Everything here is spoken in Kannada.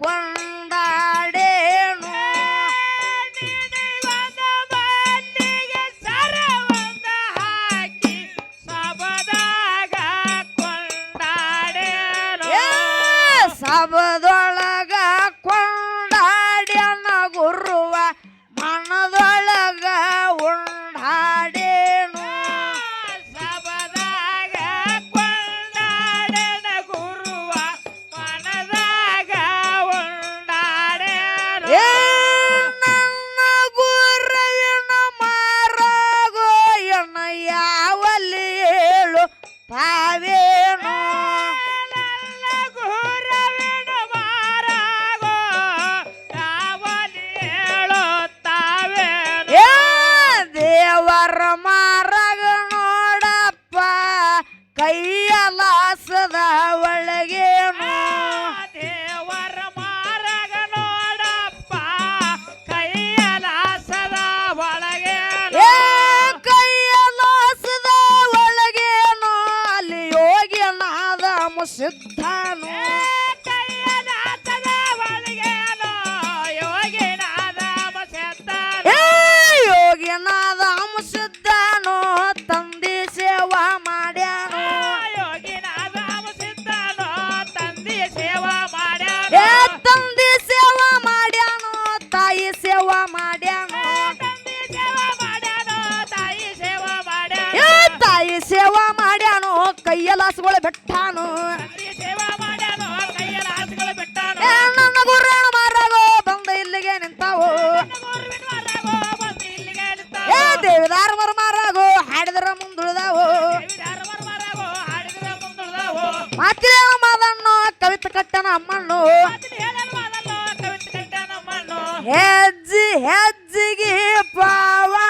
ಕೊಂಡಾಡೇನು ಸರವಂದ ಹಾಕಿ ಸಬದಾಗ ಕೊಂಡಾಡೇನು ಏ ಮಾರಗ ನೋಡಪ್ಪ ಕೈಯಲಾಸದ ಒಳಗೆ ದೇವರ ಮಾರಗ ನೋಡಪ್ಪ ಕೈಯಲಾಸದ ಒಳಗೇನು? ಏ ಕೈಯಲಾಸದ ಒಳಗೇನು? ಅಲ್ಲಿ ಯೋಗ್ಯನಾದ ಮುಸಿದ್ಧ ಹಾಸ್ಗಳು ಬೆಟ್ಟಾನು. ಮಾರಾಗೋ ಬಂದ ಇಲ್ಲಿಗೆ ನಿಂತಾವು? ಏ ದೇವಿದಾರ್ವರ್ ಮಾರಾಗೋ ಹಾಡಿದ್ರ ಮುಂದುಳಿದಾವು? ಮಾತಿನ ಮಾದಣ್ಣು ಕವಿತ ಕಟ್ಟನ ಅಮ್ಮಣ್ಣು ಹೆಜ್ಜಿ ಹೆಜ್ಜಿ.